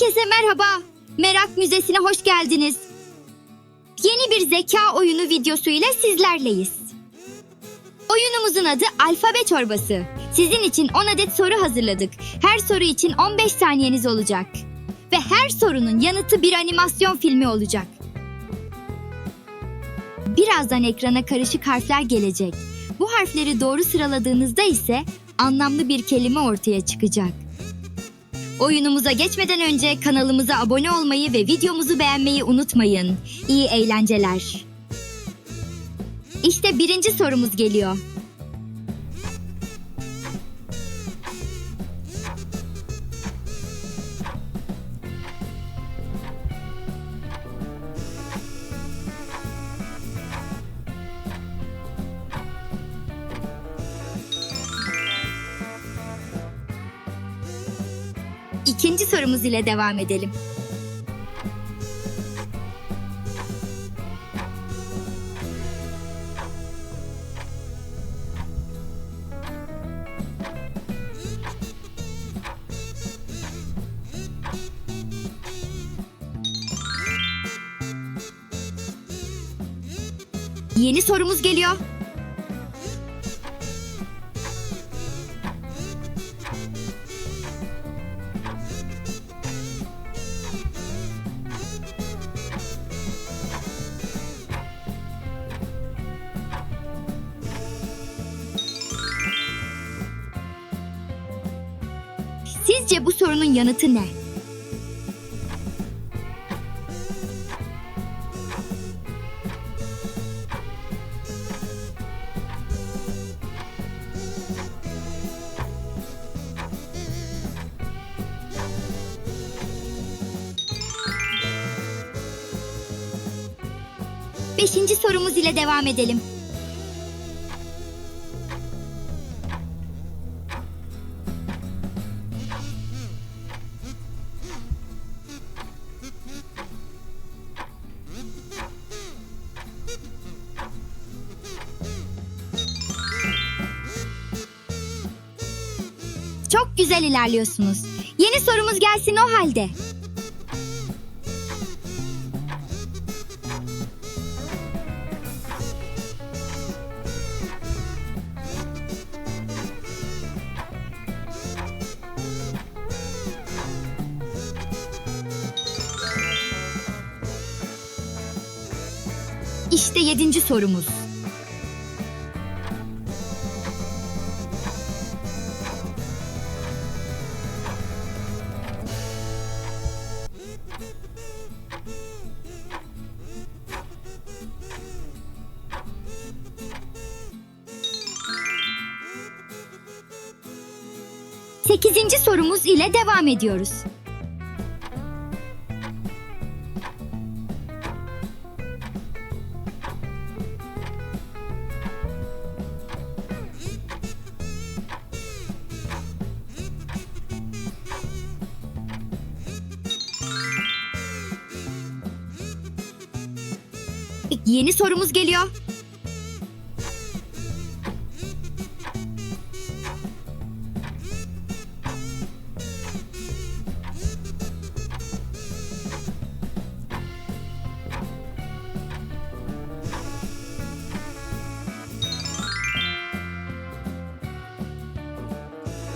Herkese merhaba. Merak Müzesi'ne hoş geldiniz. Yeni bir zeka oyunu videosu ile sizlerleyiz. Oyunumuzun adı Alfabe Çorbası. Sizin için 10 adet soru hazırladık. Her soru için 15 saniyeniz olacak. Ve her sorunun yanıtı bir animasyon filmi olacak. Birazdan ekrana karışık harfler gelecek. Bu harfleri doğru sıraladığınızda ise anlamlı bir kelime ortaya çıkacak. Oyunumuza geçmeden önce kanalımıza abone olmayı ve videomuzu beğenmeyi unutmayın. İyi eğlenceler. İşte birinci sorumuz geliyor. İkinci sorumuz ile devam edelim. Yeni sorumuz geliyor. Sizce bu sorunun yanıtı ne? Beşinci sorumuz ile devam edelim. Çok güzel ilerliyorsunuz. Yeni sorumuz gelsin o halde. İşte yedinci sorumuz. Sekizinci sorumuz ile devam ediyoruz. Yeni sorumuz geliyor.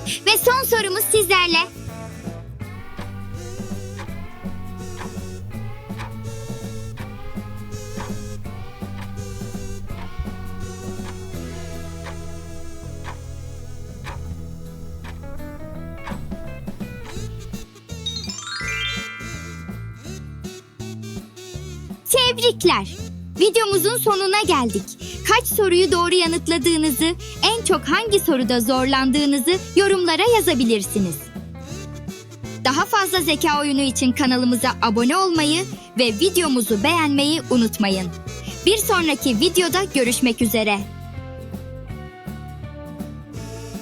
Ve son sorumuz sizlerle. Tebrikler. Videomuzun sonuna geldik. Kaç soruyu doğru yanıtladığınızı, en çok hangi soruda zorlandığınızı yorumlara yazabilirsiniz. Daha fazla zeka oyunu için kanalımıza abone olmayı ve videomuzu beğenmeyi unutmayın. Bir sonraki videoda görüşmek üzere.